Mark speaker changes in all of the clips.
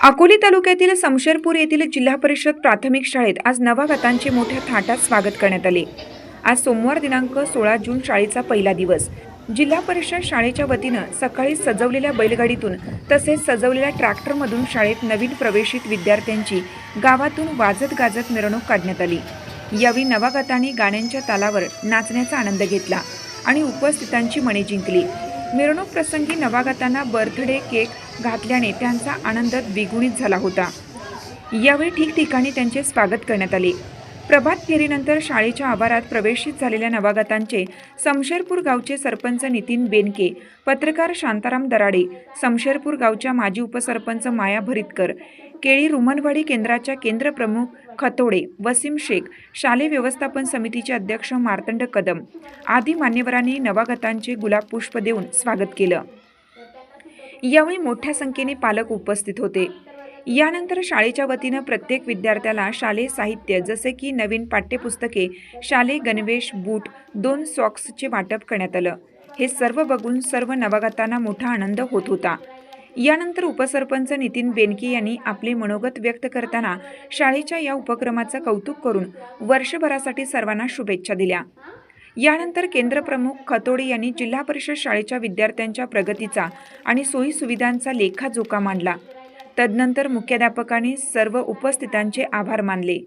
Speaker 1: अकोली तालुक्यातील समशेरपूर येथील जिल्हा परिषद प्राथमिक शाळेत आज नवागतांचे मोठ्या थाटात स्वागत करण्यात आले. आज सोमवार दिनांक सोळा जून शाळेचा पहिला दिवस. जिल्हा परिषद शाळेच्या वतीनं सकाळी सजवलेल्या बैलगाडीतून तसेच सजवलेल्या ट्रॅक्टरमधून शाळेत नवीन प्रवेशित विद्यार्थ्यांची गावातून वाजत गाजत मिरवणूक काढण्यात आली. यावेळी नवागतांनी गाण्यांच्या तालावर नाचण्याचा आनंद घेतला आणि उपस्थितांची मने जिंकली. मिरवणूक प्रसंगी नवागतांना बर्थडे केक घातल्याने त्यांचा आनंद द्विगुणित झाला होता. यावेळी ठिकठिकाणी त्यांचे स्वागत करण्यात आले. प्रभात फेरीनंतर शाळेच्या आवारात प्रवेशित झालेल्या नवागतांचे समशेरपूर गावचे सरपंच नितीन बेनके पत्रकार शांताराम दराडे समशेरपूर गावच्या माजी उपसरपंच माया भरितकर केळी रुमनवाडी केंद्राच्या केंद्रप्रमुख खतोडे वसीम शेख शालेय व्यवस्थापन समितीचे अध्यक्ष मार्तंड कदम आदी मान्यवरांनी नवागतांचे गुलाब पुष्प देऊन स्वागत केलं. यावेळी मोठ्या संख्येने पालक उपस्थित होते. यानंतर शाळेच्या वतीनं प्रत्येक विद्यार्थ्याला शालेय साहित्य जसे की नवीन पाठ्यपुस्तके शालेय गणवेश बूट दोन सॉक्सचे वाटप करण्यात आलं. हे सर्व बघून सर्व नवागतांना मोठा आनंद होत होता. यानंतर उपसरपंच नितीन बेनके यांनी आपले मनोगत व्यक्त करताना शाळेच्या या उपक्रमाचं कौतुक करून वर्षभरासाठी सर्वांना शुभेच्छा दिल्या. यानंतर केंद्रप्रमुख खतोडे यांनी जिल्हा परिषद शाळेच्या विद्यार्थ्यांच्या प्रगतीचा आणि सोयी सुविधांचा लेखाजोखा मांडला. तदनंतर मुख्याध्यापकांनी सर्व उपस्थितांचे आभार मानले.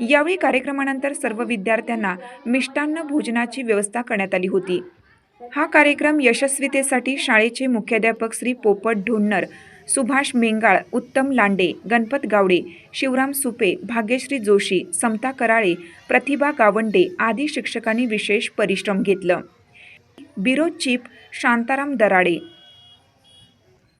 Speaker 1: यावेळी कार्यक्रमानंतर सर्व विद्यार्थ्यांना मिष्टान्न भोजनाची व्यवस्था करण्यात आली होती. हा कार्यक्रम यशस्वीतेसाठी शाळेचे मुख्याध्यापक श्री पोपट ढोन्नर सुभाष मेंगाळ उत्तम लांडे गणपत गावडे शिवराम सुपे भाग्यश्री जोशी समता कराळे प्रतिभा गावंडे आदी शिक्षकांनी विशेष परिश्रम घेतलं. बिरो चीप शांताराम दराडे